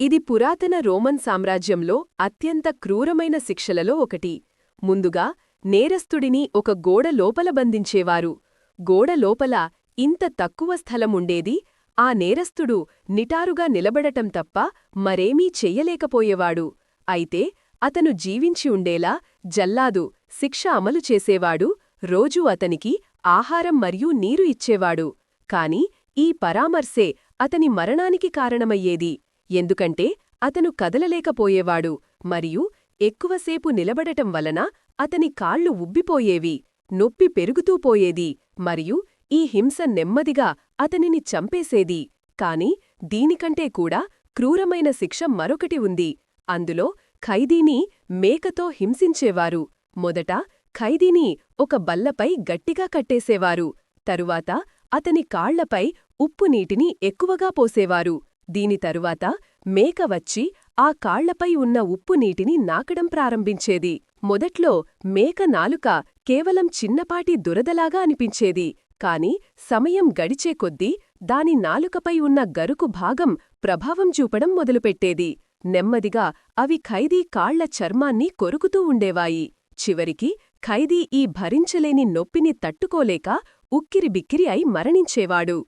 ఇది పురాతన రోమన్ సామ్రాజ్యంలో అత్యంత క్రూరమైన శిక్షలలో ఒకటి. ముందుగా నేరస్తుడిని ఒక గోడ లోపల బంధించేవారు. గోడ లోపల ఇంత తక్కువ స్థలముండేది ఆ నేరస్తుడు నిటారుగా నిలబడటం తప్ప మరేమీ చెయ్యలేకపోయేవాడు. అయితే అతను జీవించి ఉండేలా జల్లాదు శిక్ష అమలు చేసేవాడు రోజూ అతనికి ఆహారం మరియు నీరు ఇచ్చేవాడు. కాని ఈ పరామర్శే అతని మరణానికి కారణమయ్యేది. ఎందుకంటే అతను కదలలేకపోయేవాడు మరియు ఎక్కువసేపు నిలబడటం వలన అతని కాళ్ళు ఉబ్బిపోయేవి నొప్పి పెరుగుతూ పోయేది మరియు ఈ హింస నెమ్మదిగా అతనిని చంపేసేది. కాని దీనికంటే కూడా క్రూరమైన శిక్ష మరొకటి ఉంది. అందులో ఖైదీని మేకతో హింసించేవారు. మొదట ఖైదీని ఒక బల్లపై గట్టిగా కట్టేసేవారు. తరువాత అతని కాళ్ళపై ఉప్పు నీటిని ఎక్కువగా పోసేవారు. దీని తరువాత మేక వచ్చి ఆ కాళ్ళపై ఉన్న ఉప్పు నీటిని నాకడం ప్రారంభించేది. మొదట్లో మేక నాలుక కేవలం చిన్నపాటి దురదలాగా అనిపించేది కాని సమయం గడిచే కొద్దీ దాని నాలుకపై ఉన్న గరుకు భాగం ప్రభావం చూపడం మొదలుపెట్టేది. నెమ్మదిగా అవి ఖైదీ కాళ్ళ చర్మాన్ని కొరుకుతూ ఉండేవాయి. చివరికి ఖైదీ ఈ భరించలేని నొప్పిని తట్టుకోలేక ఉక్కిరిబిక్కిరి అయి మరణించేవాడు.